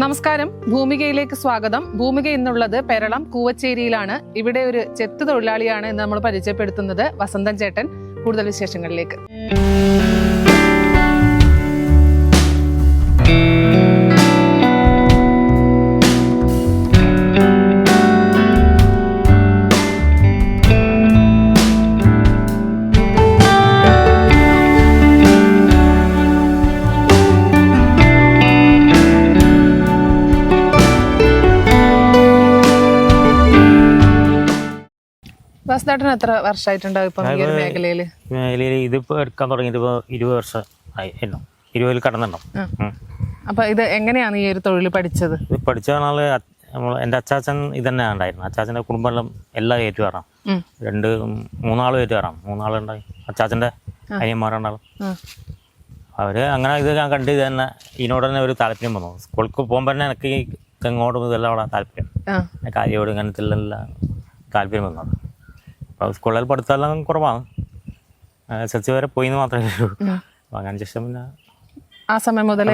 നമസ്കാരം. ഭൂമികയിലേക്ക് സ്വാഗതം. ഭൂമിക എന്നുള്ളത് പെരളം കൂവച്ചേരിയിലാണ്. ഇവിടെ ഒരു ചെത്ത് തൊഴിലാളിയാണ് എന്ന് നമ്മൾ പരിചയപ്പെടുത്തുന്നത് വസന്തൻ ചേട്ടൻ. കൂടുതൽ വിശേഷങ്ങളിലേക്ക്. വസന്തേട്ടൻ എത്ര വർഷമായിട്ടുണ്ടാവും ഇപ്പം ഈ ഒരു മേഖലയിൽ മേഖലയിൽ ഇതിപ്പോൾ എടുക്കാൻ തുടങ്ങിയത് ഇപ്പോൾ ഇരുപത് വർഷം ആയി എണ്ണോ. ഇരുപതിൽ കടന്നുണ്ടാവും ഉം. അപ്പൊ ഇത് എങ്ങനെയാണ് ഈ ഒരു തൊഴിൽ പഠിച്ചത്? ഇത് പഠിച്ച നാൾ നമ്മൾ എന്റെ അച്ചാച്ചൻ ഇത് തന്നെയാണ് ഉണ്ടായിരുന്നു. അച്ചാച്ചന്റെ കുടുംബമെല്ലാം എല്ലാം ഏറ്റുകയറാം ഉം. രണ്ട് മൂന്നാളും ഏറ്റുകയറാം മൂന്നാളുണ്ടായി. അച്ചാച്ചന്റെ അനിയന്മാരുണ്ടാവും. അവർ അങ്ങനെ ഇത് ഞാൻ കണ്ട് ഇത് തന്നെ ഇതിനോട് തന്നെ ഒരു താല്പര്യം വന്നു. സ്കൂൾക്ക് പോകുമ്പോൾ തന്നെ എനിക്ക് തെങ്ങോടും ഇതെല്ലാം അവിടെ താല്പര്യം. കാര്യോട് ഇങ്ങനത്തെ എല്ലാം താല്പര്യം വന്നത് അപ്പോൾ സ്കൂളിൽ പഠിത്തമെല്ലാം കുറവാണ്. എസ് എൽ സി വരെ പോയി എന്ന് മാത്രമേ ഉള്ളൂ. അപ്പോൾ അങ്ങനെ ശേഷം പിന്നെ ആ സമയം മുതൽ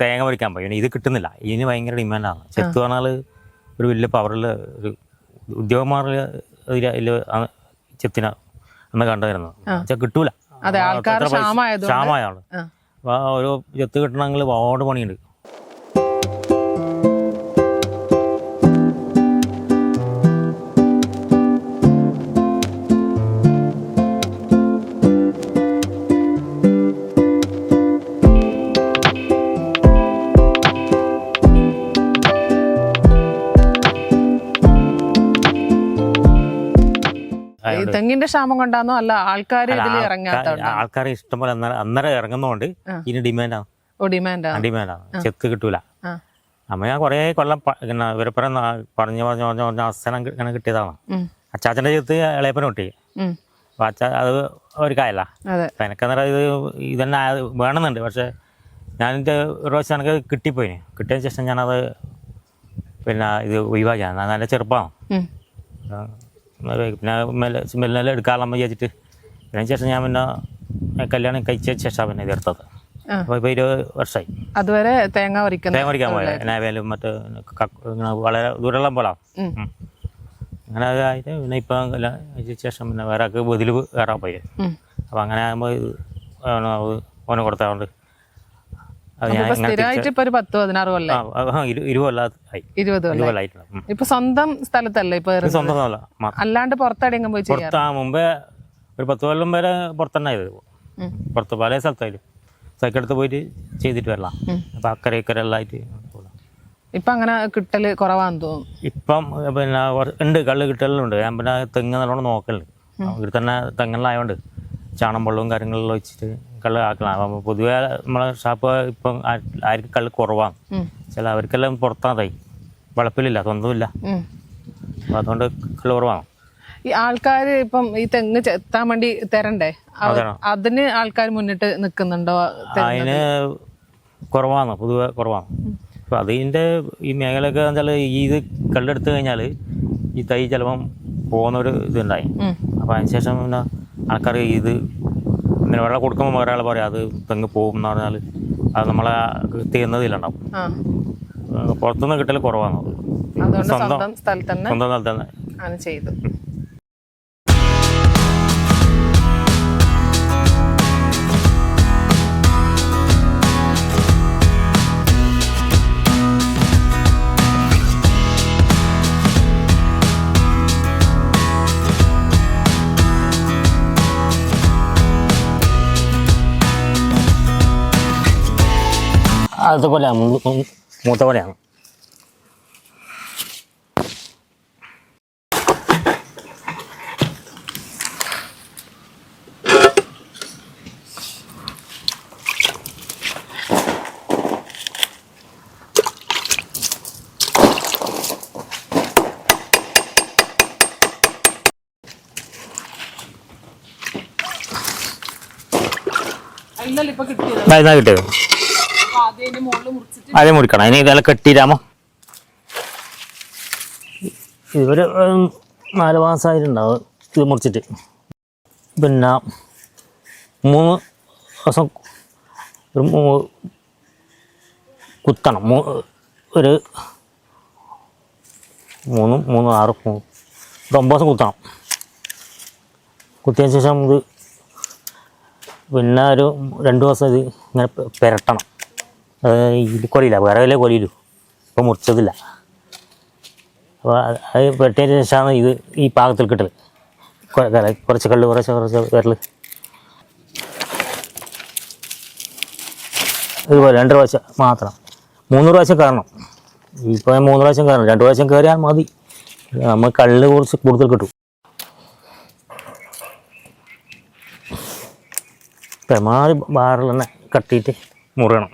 തേങ്ങ പറിക്കാൻ പോയി. ഇത് കിട്ടുന്നില്ല. ഇതിന് ഭയങ്കര ഡിമാൻഡാണ് ചെത്ത് പറഞ്ഞാൽ ഒരു വലിയ പവറിൽ ഒരു ഉദ്യോഗമാരിൽ ചെത്തിന ചെത്തിന് അന്ന് കണ്ടുവരുന്നത് പക്ഷെ കിട്ടൂല. അതെ, ആൾക്കാര് അത്ര പൈസ- ക്ഷാമമായതുകൊണ്ട്. ക്ഷാമമാണ് ആ. അപ്പോൾ ഓരോ ചെത്ത് കിട്ടണമെങ്കിൽ ഒരുപാട് പണിയുണ്ട്. തെങ്ങിന്റെ ക്ഷാമം കൊണ്ടാണോ അല്ല ആൾക്കാർ ഇതിൽ ആൾക്കാർ ഇഷ്ടംപോലെ അന്നേരം ഇറങ്ങുന്നോണ്ട്. ഇതിന് ഡിമാൻഡാണ് ഡിമാൻഡാണ് ഡിമാൻഡാണ് ചെത്ത് കിട്ടൂല. അമ്മ ഞാൻ കുറേ കൊല്ലം ഇങ്ങനെ ഇവരപ്പുറം പറഞ്ഞു പറഞ്ഞു പറഞ്ഞു പറഞ്ഞ അവസാനം ഇങ്ങനെ കിട്ടിയതാണ്. അച്ചാച്ചന്റെ അച്ചാച്ചന്റെ ചെത്ത് ഇളയപ്പന കിട്ടി. അച്ഛ അത് ഒരു കായല്ല എനിക്കന്നേരം ഇത് ഇതന്നെ വേണമെന്നുണ്ട്. പക്ഷേ ഞാനെന്റെ ഒരു പ്രാവശ്യം എനിക്ക് കിട്ടിപ്പോയി കിട്ടിയതിന് ശേഷം ഞാനത് പിന്നെ ഇത് ഒഴിവാക്കിയാണ് ഞാൻ നല്ല ചെറുപ്പമാണ് പിന്നെ മെല്ലെ മെല്ലെ എടുക്കാമെന്ന് വിചാരിച്ചിട്ട്. അതിന് ശേഷം ഞാൻ പിന്നെ കല്യാണം കഴിച്ചതിന് ശേഷം പിന്നെ ഇത് അപ്പോൾ ഇപ്പോൾ ഇരുപത് വർഷമായി അതുവരെ തേങ്ങ പറിക്കുന്ന തേങ്ങ പറിക്കാൻ പോയത്. നാവേലും മറ്റേ വളരെ ദൂരെല്ലാം പോലെ അങ്ങനെ അതായിട്ട് പിന്നെ ഇപ്പം കല്യാണം കഴിച്ച ശേഷം പിന്നെ വേറെ ബതിൽ ബദിൽ കയറാൻ പോയി. അപ്പോൾ അങ്ങനെ ആകുമ്പോൾ ഓനെ കൊടുത്തതുകൊണ്ട് അത് ഞാൻ ഇപ്പൊ ഇങ്ങനെ സ്ഥിരമായിട്ട് ഇപ്പൊ ഒരു പത്ത് പതിനാറ് കൊല്ലം. ഇപ്പൊ സ്വന്തം സ്ഥലത്തല്ലേ ഇപ്പൊ ഇത് സ്വന്തം അല്ലാണ്ട് പുറത്തെവിടെയെങ്കിലും പോയി മുമ്പേ ഒരു പത്ത് കൊല്ലം വരെ പുറത്തന്നെ ചെയ്തത് ഉം. പുറത്ത് പല സ്ഥലത്തായാലും. സൈക്കിൾ എടുത്ത് പോയിട്ട് ചെയ്തിട്ട് വരലാം. അപ്പൊ അക്കരെ ഇക്കരെ ഇപ്പൊ അങ്ങനെ കിട്ടൽ കുറവാന്ന് തോന്നുന്നു. ഇപ്പം പിന്നെ ഉണ്ട് കള്ള് കിട്ടലുണ്ട്. ഞാൻ പിന്നെ തെങ്ങ് നല്ലോണം നോക്കലുണ്ട്. ഇവിടെ തന്നെ തെങ്ങെല്ലായതുകൊണ്ട് ചാണം വെള്ളവും കാര്യങ്ങളെല്ലാം വെച്ചിട്ട് കള്ള് ആക്കണം. അപ്പം പൊതുവേ നമ്മളെ ഷാപ്പ് ഇപ്പം ആർക്കും കള്ള് കുറവാണ്. ചില അവർക്കെല്ലാം പുറത്താതായി വളപ്പിലില്ല സ്വന്തമില്ല. അപ്പം അതുകൊണ്ട് കള്ള് കുറവാണ്. ഈ ആൾക്കാർ ഇപ്പം ഈ തെങ്ങ് ചെത്താൻ വേണ്ടി തരണ്ടേ? അതിന് ആൾക്കാർ മുന്നിട്ട് നിൽക്കുന്നുണ്ടോ അതിന് കുറവാണ് പൊതുവെ കുറവാണ്. അപ്പം അതിന്റെ ഈ മേഖലയൊക്കെ വെച്ചാൽ ഈ ഇത് കള്ളെടുത്തു കഴിഞ്ഞാൽ ഈ തൈ ചിലപ്പം പോകുന്നൊരു ഇതുണ്ടായി. അപ്പൊ അതിനുശേഷം പിന്നെ ആൾക്കാർ ഇത് ഇങ്ങനെ വെള്ളം കൊടുക്കുമ്പോൾ ഒരാൾ പറയും അത് തെങ്ങ് പോകും എന്ന് പറഞ്ഞാൽ അത് നമ്മളെ തീർന്നതിലുണ്ടാവും ആ. പുറത്തുനിന്ന് കിട്ടൽ കുറവാണ് സ്വന്തം സ്ഥലത്ത് സ്വന്തം സ്ഥലത്ത് തന്നെ സ്വന്തം ചെയ്തു അതുപോലെയാണ് മൂത്ത ഇല്ലല്ലോ കിട്ടിയത് ആ, ഇതാ കിട്ടിയത് ആദ്യം അതിന്റെ ആദ്യം മുറിക്കണം? അതിന് ഇതെല്ലാം കെട്ടിയിരാമോ ഇതൊരു നാല് മാസമായിട്ടുണ്ടാവും ഇത് മുറിച്ചിട്ട്. പിന്നെ മൂന്ന് ദിവസം ഒരു കുത്തണം. മൂ ഒരു മൂന്ന് മൂന്ന് ആറ് ഒരു ഒമ്പത് ദിവസം കുത്തണം. കുത്തിയതിന് ശേഷം ഇത് പിന്നെ ഒരു രണ്ട് ദിവസം ഇത് ഇങ്ങനെ പെരട്ടണം. അത് ഇത് വേറെ വല്ല കൊലിയില്ലു ഇപ്പോൾ മുറിച്ചതില്ല. അപ്പോൾ അത് അത് ശേഷമാണ് ഇത് ഈ പാകത്തിൽ കിട്ടൽ കുറച്ച് കല്ല് കുറച്ച് കുറച്ച് വരൽ ഇതുപോലെ രണ്ട് പ്രാവശ്യം മാത്രം. മൂന്ന് പ്രാവശ്യം കയറണം. ഇപ്പോൾ മൂന്ന് പ്രാവശ്യം കയറണം. രണ്ട് പ്രാവശ്യം കയറിയാൽ മതി. നമ്മൾ കള്ള് കുറച്ച് കൂടുതൽ കിട്ടും. പരമാവധി ബാറിൽ തന്നെ കട്ടിയിട്ട് മുറിയണം.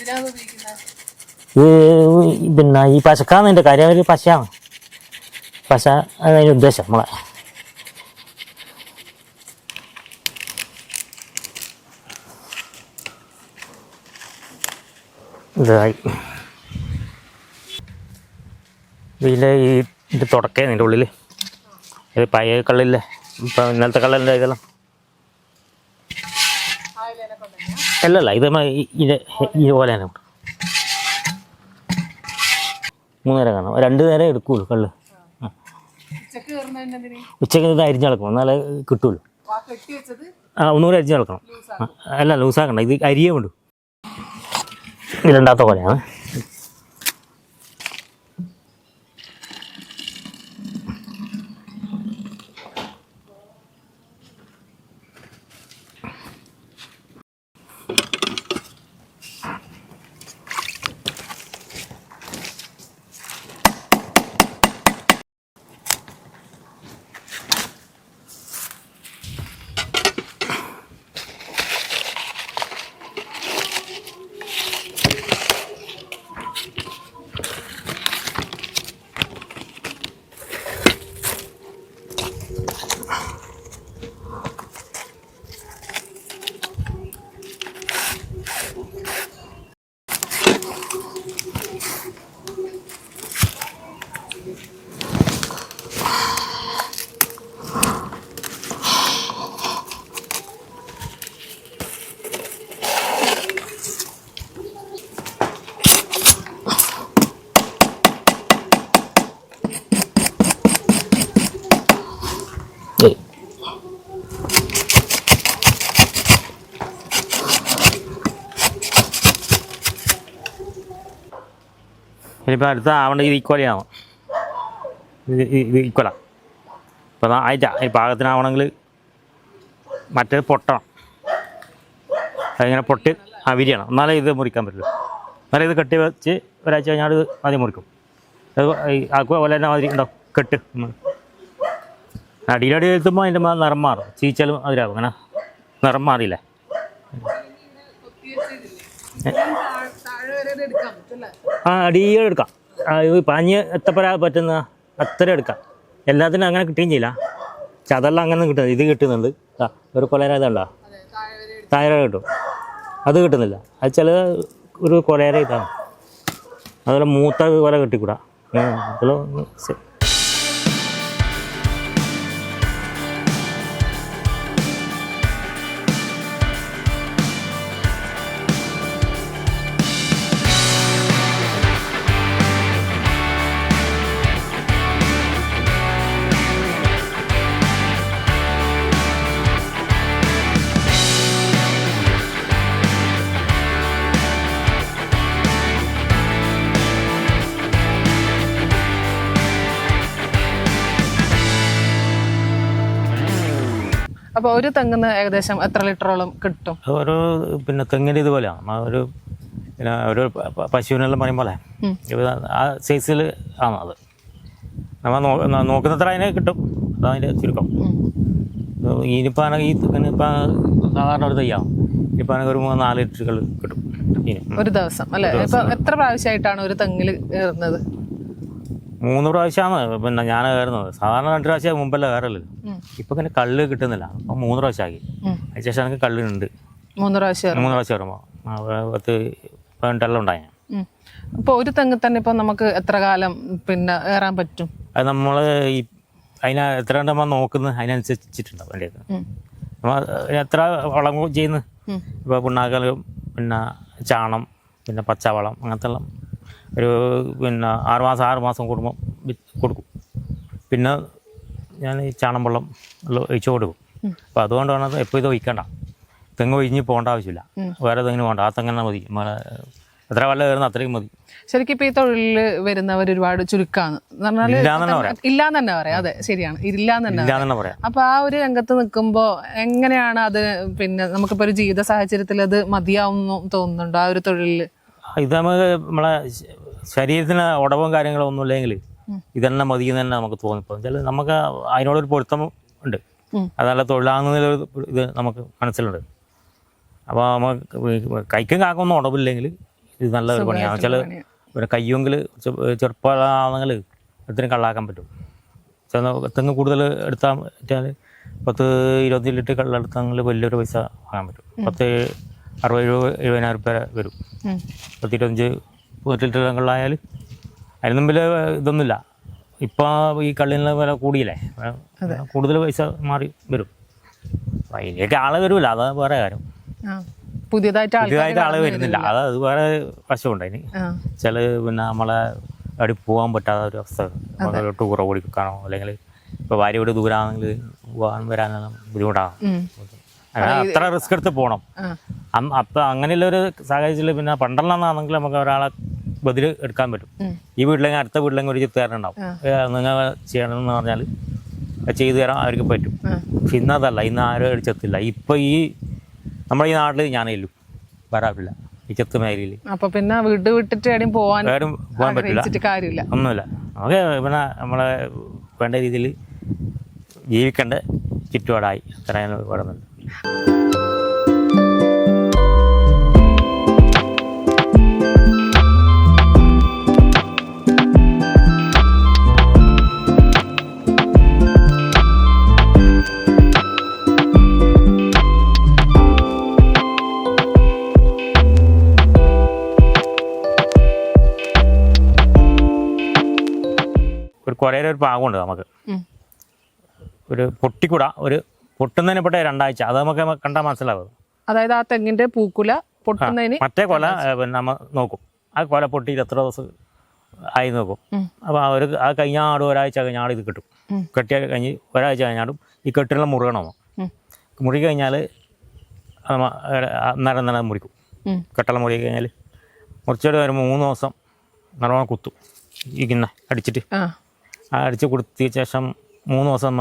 ഇത് പിന്നെ ഈ പശക്കാന്ന് എന്റെ കാര്യം ഒരു പശയാണ്. പശ അതിന് ഉദ്ദേശം നമ്മളെ. ഇതായി. ഇതിലെ ഈ ഇത് തുടക്കേ ഇതിന്റെ ഉള്ളിൽ ഇത് പഴയ കള്ളില്ലേ? ഇപ്പം ഇന്നലത്തെ കള്ളല്ലേ ഇതെല്ലാം? അല്ലല്ല ഇത് ഇത് ഇതുപോലെ തന്നെ ഉണ്ട്. മൂന്ന് നേരം കാണാം രണ്ട് നേരം എടുക്കുള്ളൂ കള്ള്. ഉച്ചയ്ക്ക് ഉച്ചയ്ക്ക് ഇത് അരിഞ്ഞ് കളക്കണം എന്നാലേ കിട്ടുള്ളൂ. ആ ഒന്നുകൂടി അരിഞ്ഞ് കളക്കണം ആ, അല്ല ലൂസാക്കണ്ട. ഇത് അരിയേ വേണ്ടു. ഇതിലുണ്ടാത്ത പോലെയാണ് ഇനിയിപ്പോൾ അടുത്ത ഇത് ഈക്വലിയാവും ഇത് ഇ- ഇത് ഈക്വലാ ഇപ്പം ആയിട്ടാ. ഈ പാകത്തിനാവണമെങ്കിൽ മറ്റേത് പൊട്ടണം. അതിങ്ങനെ പൊട്ടി ആ വിരിയണം എന്നാലേ ഇത് മുറിക്കാൻ പറ്റുള്ളൂ. എന്നാലേ ഇത് കെട്ടി വെച്ച് ഒരാഴ്ച കഴിഞ്ഞാൽ ഇത് ആദ്യം മുറിക്കും. അത് ഈ ആക്കുക പോലെ തന്നെ മാതിരി ഉണ്ടാവും കെട്ട്. അടിയിലടി എഴുത്തുമ്പോൾ അതിന്റെ നിറം മാറും. ചീച്ചാലും അതിലാവും. അങ്ങനെ നിറം മാറിയില്ലേ താഴെ വരെ ഇത് എടുക്കാൻ പറ്റല്ലേ ആ അടിയോടെ എടുക്കാം. പാഞ്ഞ് എത്തപ്പെടാ പറ്റുന്ന അത്ര എടുക്കാം. എല്ലാത്തിനും അങ്ങനെ കിട്ടുകയും ചെയ്യില്ല. ചതല്ല അങ്ങനെ കിട്ടുന്നത് ഇത് കിട്ടുന്നുണ്ട്. ആ ഒരു കൊലേര ഇതുണ്ടോ? തായര കിട്ടും. അത് കിട്ടുന്നില്ല. അത് ചില ഒരു കൊലേര ഇതാണ്. അതുപോലെ മൂത്ത കൊല കിട്ടിക്കൂടാ. ഉം, ഇതിൽ ഒന്ന് അപ്പൊ ഒരു തെങ്ങിന് ഏകദേശം എത്ര ലിറ്ററോളം കിട്ടും? ഒരു പിന്നെ തെങ്ങിന്റെ ഇതുപോലെ ഒരു പിന്നെ ഒരു പശുവിനെല്ലാം പറയും പോലെ. ആ സൈസിൽ ആണ് അത്. നമ്മൾ നോക്കുന്നത്ര അതിനെ കിട്ടും. അതതിന്റെ ചുരുക്കം. ഇനിയിപ്പോൾ ഈ ഇപ്പം സാധാരണ ഒരു തയ്യാവും ഇപ്പം ഒരു മൂന്ന് നാല് ലിറ്ററുകൾ കിട്ടും. ഒരു ദിവസം അല്ലെ? ഇപ്പൊ എത്ര പ്രാവശ്യമായിട്ടാണ് ഒരു തെങ്ങിൽ കയറുന്നത് മൂന്ന് പ്രാവശ്യമാണ് പിന്നെ ഞാൻ കയറുന്നത്. സാധാരണ രണ്ട് പ്രാവശ്യം മുമ്പല്ല കയറല്ലോ ഇപ്പൊ ഇങ്ങനെ കള്ള് കിട്ടുന്നില്ല. അപ്പൊ മൂന്ന് പ്രാവശ്യമാക്കി. അതിനുശേഷം എനിക്ക് കള്ളുണ്ട് മൂന്ന് പ്രാവശ്യം. മൂന്ന് പ്രാവശ്യം വരുമ്പോ പത്ത് പതിനെട്ടെല്ലാം ഉണ്ടായി ഞാൻ. ഇപ്പൊ ഒരു തെങ്ങ് തന്നെ ഇപ്പൊ നമുക്ക് എത്ര കാലം പിന്നെ ഏറാൻ പറ്റും? അത് നമ്മൾ ഈ അതിനെ എത്ര കണ്ട് നമ്മൾ നോക്കുന്നത് അതിനനുസരിച്ചിട്ടുണ്ടാവും നമ്മൾ എത്ര വളം ചെയ്യുന്നു? ഇപ്പൊ പിണ്ണാക്കലും പിന്നെ ചാണം പിന്നെ പച്ചവളം അങ്ങനത്തെ എല്ലാം ഒരു പിന്നെ ആറ് മാസം ആറ് മാസം കൂടുമ്പോൾ കൊടുക്കും. പിന്നെ ഞാൻ ഈ ചാണം വെള്ളം ഒഴിച്ചു കൊടുക്കും. അപ്പോൾ അതുകൊണ്ടാണ് അത് എപ്പോൾ ഇത് ഒഴിക്കണ്ട. തെങ്ങ് ഒഴിഞ്ഞ് പോകേണ്ട ആവശ്യമില്ല. വേറെ തെങ്ങിന് പോകണ്ട. ആ തെങ്ങനെ മതി. എത്ര വെള്ളം കയറുന്ന അത്രയും മതി. ശരിക്കും ഇപ്പോൾ ഈ തൊഴിലിൽ വരുന്നവർ ഒരുപാട് ചുരുക്കാണ്. പറഞ്ഞാൽ ഇല്ലാന്ന് തന്നെ പറയാം. അതെ ശരിയാണ്. ഇല്ലാന്ന് തന്നെ പറയാം. അപ്പൊ ആ ഒരു രംഗത്ത് നിൽക്കുമ്പോൾ എങ്ങനെയാണ് അത് പിന്നെ നമുക്കിപ്പോ ഒരു ജീവിത സാഹചര്യത്തിൽ അത് മതിയാവുന്നു തോന്നുന്നുണ്ടോ ആ ഒരു തൊഴിലിൽ ഇത് നമുക്ക് നമ്മളെ ശരീരത്തിന് ഉടവും കാര്യങ്ങളോ ഒന്നും ഇല്ലെങ്കിൽ ഇതെന്നെ മതി എന്ന് തന്നെ നമുക്ക് തോന്നിപ്പോൾ വെച്ചാൽ നമുക്ക് അതിനോടൊരു പൊരുത്തം ഉണ്ട്. അതല്ല അത് നല്ല തൊഴിലാകുന്നതിലൊരു ഇത് നമുക്ക് മനസ്സിലുണ്ട്. അപ്പോൾ നമുക്ക് കൈക്കും കാക്കൊന്നും ഉടവില്ലെങ്കിൽ ഇത് നല്ല ഒരു പണിയാണ്. വെച്ചാൽ പണിയാണ്. പിന്നെ കയ്യെങ്കിൽ ചെറുപ്പമാണെങ്കിൽ ഇത്തിരി കള്ളാക്കാൻ പറ്റും. തെങ്ങ് കൂടുതൽ എടുത്താൽ വെച്ചാൽ പത്ത് ഇരുപത്തി ലിറ്റർ കള്ളെടുത്താൽ വലിയൊരു പൈസ വാങ്ങാൻ പറ്റും. പത്ത് അറുപത് രൂപ എഴുപതിനായിരം രൂപ വരും. പത്ത് ഇരുപത്തഞ്ച് ലിറ്റർ അതിന് മുമ്പിൽ ഇതൊന്നുമില്ല. ഇപ്പോൾ ഈ കള്ളിന് വില കൂടിയില്ലേ? കൂടുതൽ പൈസ മാറി വരും. അതിലേക്ക് ആൾ വരില്ല അത് വേറെ കാര്യം. പുതിയതായിട്ട് പുതിയതായിട്ട് ആൾ വരുന്നില്ല. അത് അത് വേറെ വശമുണ്ട് അതിന് ചില പിന്നെ നമ്മളെ അവിടെ പോകാൻ പറ്റാത്ത ഒരു അവസ്ഥ ടൂർ ഓടിക്കാനോ അല്ലെങ്കിൽ ഇപ്പോൾ ഭാര്യ ഇവിടെ ദൂരാണെങ്കിൽ പോകാൻ വരാനെല്ലാം ബുദ്ധിമുട്ടാണ് അങ്ങനെ അത്ര റിസ്ക് എടുത്ത് പോകണം അപ്പം അങ്ങനെയുള്ള ഒരു സാഹചര്യത്തിൽ പിന്നെ പണ്ടെല്ലാന്നാണെങ്കിൽ നമുക്ക് ഒരാളെ ബദിൽ എടുക്കാൻ പറ്റും. ഈ വീട്ടിലെങ്കിൽ അടുത്ത വീട്ടിലെങ്കിൽ ഒരു ചിത്തുകാരനുണ്ടാവും. നിങ്ങൾ ചെയ്യണമെന്ന് പറഞ്ഞാൽ അത് ചെയ്തു തരാൻ അവർക്ക് പറ്റും. പക്ഷെ പക്ഷെ ഇന്നതല്ല ഇന്ന് ആരും ഒരു ചെത്തില്ല. ഇപ്പം ഈ നമ്മുടെ ഈ നാട്ടിൽ ഞാനേലും വരാറില്ല. ഈ ചെത്ത് മേഖലയിൽ. അപ്പൊ പിന്നെ വീട് വിട്ടിട്ട് എവിടെയും പോവാൻ ആരും പോകാൻ പറ്റില്ല. കാര്യമില്ല. ഒന്നുമില്ല. നമുക്ക് പിന്നെ നമ്മളെ വേണ്ട രീതിയിൽ ജീവിക്കേണ്ട ചുറ്റുപാടായി. അത്രയാണ് പറയുന്നുണ്ട് കുറേയൊരു ഒരു പാകമുണ്ട് നമുക്ക്. ഒരു പൊട്ടിക്കുട ഒരു പൊട്ടുന്നതിന് പെട്ട രണ്ടാഴ്ച. അത് നമുക്ക് കണ്ടാൽ മനസ്സിലാവും. അതായത് ആ തെങ്ങിന്റെ പൂക്കുല പൊട്ടുന്നതിന് മറ്റേ കൊല നമ്മ നമ്മൾ നോക്കും. ആ കൊല പൊട്ടിയിട്ട് എത്ര ദിവസം ആയി നോക്കും. അപ്പോൾ ആ ഒരു ആ കഴിഞ്ഞാടും ഒരാഴ്ച കഴിഞ്ഞാട് ഇത് കിട്ടും. കെട്ടിയ കഴിഞ്ഞ് ഒരാഴ്ച കഴിഞ്ഞാടും ഈ കെട്ടിലുള്ള മുറുകണോ. മുറി കഴിഞ്ഞാൽ അന്നേരം തന്നെ മുറിക്കും. കെട്ടല മുറി കഴിഞ്ഞാൽ മുറിച്ചൊരു മൂന്ന് ദിവസം നല്ലോണം കുത്തും. ഇങ്ങനെ അടിച്ചിട്ട്. അടിച്ച് കൊടുത്തിയ ശേഷം മൂന്ന് ദിവസം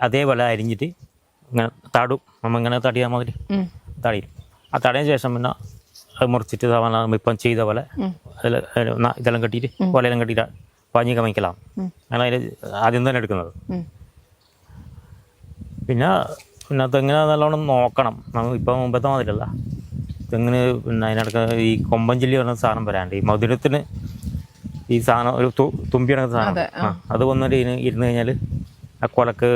അതേപോലെ അരിഞ്ഞിട്ട് ഇങ്ങനെ താടും. നമ്മൾ ഇങ്ങനെ തടിയാൽ മാതിരി. ഉം. തടിയും. ആ തടയ ശേഷം പിന്നെ അത് മുറിച്ചിട്ട് ഇപ്പം ചെയ്ത പോലെ. അതിൽ ഇതെല്ലാം കെട്ടിയിട്ട് കൊലയെല്ലാം കെട്ടിയിട്ട് പാഞ്ഞി കമിക്കലാണ് അങ്ങനെ അതിൽ ആദ്യം തന്നെ എടുക്കുന്നത്. പിന്നെ പിന്നെ തെങ്ങിനെ നല്ലോണം നോക്കണം. നമ്മൾ ഇപ്പം മുമ്പത്തെ മാതിരിയല്ല. തെങ്ങിന് പിന്നെ അതിനടക്ക് ഈ കൊമ്പൻ ചില്ലി പറഞ്ഞ സാധനം വരാണ്ട്. ഈ മധുരത്തിന് ഈ സാധനം ഒരു തുമ്പിയുടെ സാധനം. അത് വന്നിട്ട് ഇരുന്ന് കഴിഞ്ഞാൽ ആ കൊലക്ക്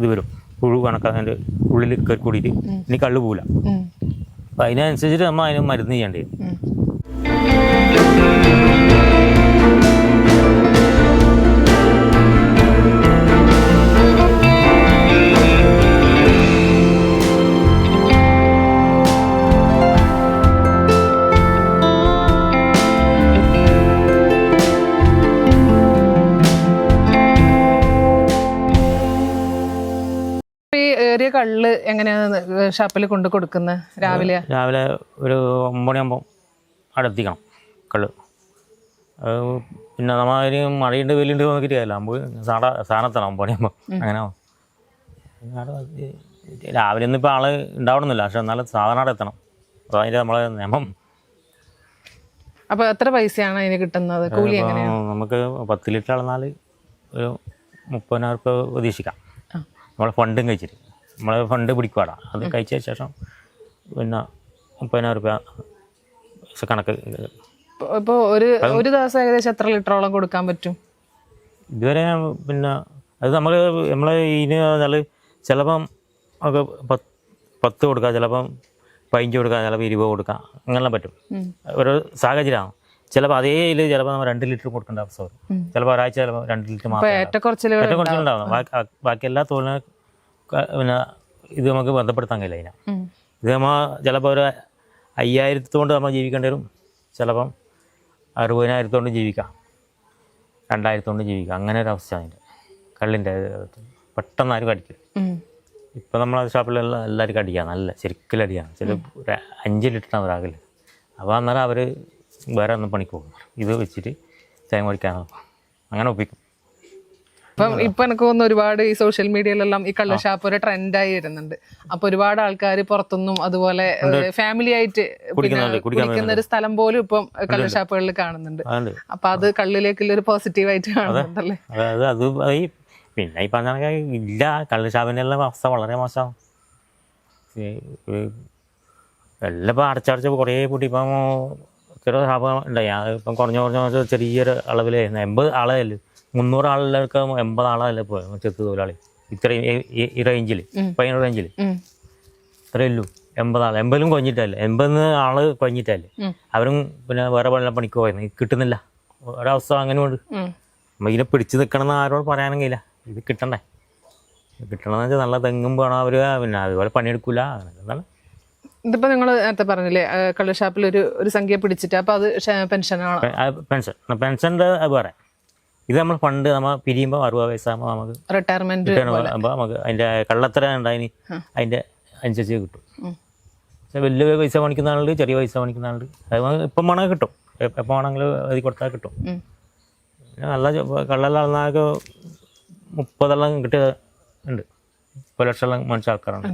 ഇത് വരും. പുഴു കണക്കതിന്റെ ഉള്ളിൽ കയറി കൂടിയിട്ട്. ഇനി കള്ളു പോവില്ല. ഉം. അപ്പം അതിനനുസരിച്ചിട്ട് നമ്മൾ അതിന് മരുന്ന് ചെയ്യേണ്ടി എങ്ങനെയാണ് ഷാപ്പിൽ കൊണ്ട് കൊടുക്കുന്നത് രാവിലെ? രാവിലെ ഒരു ഒമ്പണിയാകുമ്പോൾ അടുത്തിക്കണം കൾ കള്ള് പിന്നെ നമ്മൾ മഴയുണ്ട് വെയിലുണ്ട് നോക്കിയിട്ട് നമ്മൾ സാധാ ഒമ്പണിയാകുമ്പോൾ ഒമ്പത് അങ്ങനെ രാവിലെ ഒന്നും ഇപ്പോൾ ആൾ ഉണ്ടാവണമെന്നില്ല. പക്ഷെ എന്നാലും സാധനം അവിടെ എത്തണം. അപ്പോൾ അതിന്റെ നമ്മളെ നിയമം. അപ്പോൾ എത്ര പൈസയാണ് അതിന് കിട്ടുന്നത്? കൂലി എങ്ങനെയാണ് നമുക്ക് പത്ത് ലിറ്റർ അളന്നാൽ ഒരു മുപ്പതിനായിരം റുപ്യ പ്രതീക്ഷിക്കാം. നമ്മളെ ഫണ്ടും കഴിച്ചിട്ട്. നമ്മളെ ഫണ്ട് പിടിക്കുവാടാ. അത് കഴിച്ച ശേഷം പിന്നെ മുപ്പതിനായിരം റുപ്യ കണക്ക് ഇപ്പോൾ ഒരു ഒരു ദിവസം ഏകദേശം എത്ര ലിറ്ററോളം കൊടുക്കാൻ പറ്റും? ഇതുവരെ പിന്നെ അത് നമ്മൾ നമ്മൾ ഇതിന് പറഞ്ഞാൽ ചിലപ്പം ഒക്കെ പത്ത് പത്ത് കൊടുക്കാം ചിലപ്പം പതിനഞ്ച് കൊടുക്കാം ചിലപ്പോൾ ഇരുപത് കൊടുക്കാം അങ്ങനെല്ലാം പറ്റും. ഓരോ സാഹചര്യമാണ്. ചിലപ്പോൾ അതേ ഇതിൽ ചിലപ്പോൾ നമ്മൾ രണ്ട് ലിറ്റർ കൊടുക്കേണ്ട അവസ്ഥ വരും. ചിലപ്പോൾ ഒരാഴ്ച ചിലപ്പോൾ രണ്ട് ലിറ്റർ മാത്രം കുറച്ചുണ്ടാവും ബാക്കി എല്ലാ ക- പിന്നെ ഇത് നമുക്ക് ബന്ധപ്പെടുത്താൻ കഴിയില്ല അതിനെ. ഇത് നമ്മൾ ചിലപ്പോൾ ഒരു അയ്യായിരത്തോണ്ട് നമ്മൾ ജീവിക്കേണ്ടി വരും. ചിലപ്പം അറുപതിനായിരത്തോണ്ട് ജീവിക്കാം. രണ്ടായിരത്തോണ്ട് ജീവിക്കാം. അങ്ങനെ ഒരു അവസ്ഥ അതിന്റെ കള്ളിന്റെ പെട്ടെന്ന് ആരും കടിക്കും. ഇപ്പം നമ്മളെ ഷോപ്പിലെല്ലാം എല്ലാവർക്കും അടിക്കാം നല്ല ശരിക്കും അടിയാണ് ചില അഞ്ച് ലിറ്ററാണ് അവരാകില്ല അപ്പോൾ അന്നേരം അവർ വേറെ ഒന്നും പണിക്ക് പോകും. ഇത് വെച്ചിട്ട് തേങ്ങ പൊടിക്കാനോ അങ്ങനെ ഒപ്പിക്കും. ഇപ്പം ഇപ്പൊ എനിക്ക് തോന്നുന്നു ഒരുപാട് ഈ സോഷ്യൽ മീഡിയയിലെല്ലാം ഈ കള്ളഷാപ്പ് ഒരു ട്രെൻഡായി വരുന്നുണ്ട്. അപ്പൊ ഒരുപാട് ആൾക്കാർ പുറത്തുനിന്നും അതുപോലെ ഫാമിലി ആയിട്ട് കുടിക്കുന്ന ഒരു സ്ഥലം പോലും ഇപ്പം കള്ളഷാപ്പുകളിൽ കാണുന്നുണ്ട്. അപ്പൊ അത് കള്ളിലേക്കുള്ള ഒരു പോസിറ്റീവ് ആയിട്ട് കാണുന്നുണ്ടല്ലേ? അത് പിന്നെ ഈ പറഞ്ഞ ഇല്ല. ഇല്ല കള്ളുഷാപ്പിനെല്ലാം അവസ്ഥ വളരെ മോശമാണ്. എല്ലാം ഇപ്പം അടച്ചടച്ച് കുറേ കൂട്ടി ഇപ്പം ചെറിയ ഷാപ്പ് ഉണ്ടായി. ഇപ്പം കുറഞ്ഞ കുറഞ്ഞ ചെറിയൊരു അളവിലായിരുന്നു. എൺപത് ആളല്ലേ മുന്നൂറ് ആളുകൾക്ക് എൺപത് ആളല്ലേ പോയത് ചെത്ത് തൊഴിലാളി. ഇത്രയും ഈ- റേഞ്ചിൽ പതിനൊരു റേഞ്ചിൽ. ഇത്രയേ ഉള്ളൂ. എൺപത് ആൾ എൺപതിലും കൊഞ്ഞിട്ടല്ലേ എൺപതിന് ആൾ കൊഞ്ഞിട്ടല്ലേ. അവരും പിന്നെ വേറെ പല പണിക്ക് പോയിരുന്നു കിട്ടുന്നില്ല. ഒരവസ്ഥ അങ്ങനെ. നമ്മൾ ഇതിനെ പിടിച്ചു നിൽക്കണം എന്ന് ആരോട് പറയാനും കഴിയില്ല ഇത് കിട്ടണ്ടേ? കിട്ടണമെന്ന് വെച്ചാൽ നല്ല തെങ്ങും വേണം അവർ പിന്നെ അതുപോലെ പണിയെടുക്കില്ല എന്താണ് ഇതിപ്പോ നിങ്ങൾ നേരത്തെ പറഞ്ഞില്ലേ കള്ളുഷാപ്പിൽ ഒരു ഒരു സംഖ്യ പിടിച്ചിട്ട് അപ്പൊ അത് പെൻഷനാണ്. പെൻഷൻ. പെൻഷന്റെ വേറെ. ഇത് നമ്മൾ ഫണ്ട് നമ്മൾ പിരിയുമ്പോൾ അറുപത് വയസ്സാകുമ്പോൾ നമുക്ക് റിട്ടയർമെന്റ് നമുക്ക് അതിന്റെ കള്ളത്തര ഉണ്ടായിന് അതിന്റെ അനുസരിച്ച് കിട്ടും. പക്ഷേ വലിയ പൈസ പണിക്കുന്ന ആളുണ്ട് ചെറിയ പൈസ പണിക്കുന്ന ആളുണ്ട്. അത് നമുക്ക് ഇപ്പം വേണമെങ്കിൽ കിട്ടും. എപ്പോൾ വേണമെങ്കിലും അത് കൊടുത്താൽ കിട്ടും. പിന്നെ നല്ല കള്ളെല്ലാം അളന്നാൾക്ക് മുപ്പതെല്ലാം കിട്ടിയ ഉണ്ട്. മുപ്പത് ലക്ഷമെല്ലാം മനുഷ്യ ആൾക്കാരാണ്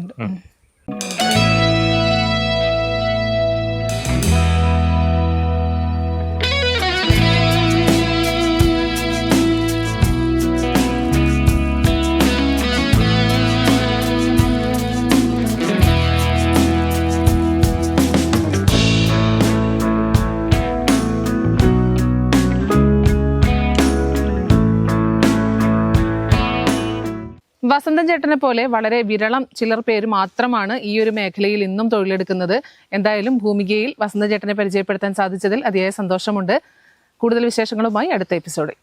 വസന്തൻ ചേട്ടനെ പോലെ വളരെ വിരളം ചിലർ പേര് മാത്രമാണ് ഈ ഒരു മേഖലയിൽ ഇന്നും തൊഴിലെടുക്കുന്നത്. എന്തായാലും ഭൂമികയിൽ വസന്തൻ ചേട്ടനെ പരിചയപ്പെടുത്താൻ സാധിച്ചതിൽ അതിയായ സന്തോഷമുണ്ട്. കൂടുതൽ വിശേഷങ്ങളുമായി അടുത്ത എപ്പിസോഡിൽ.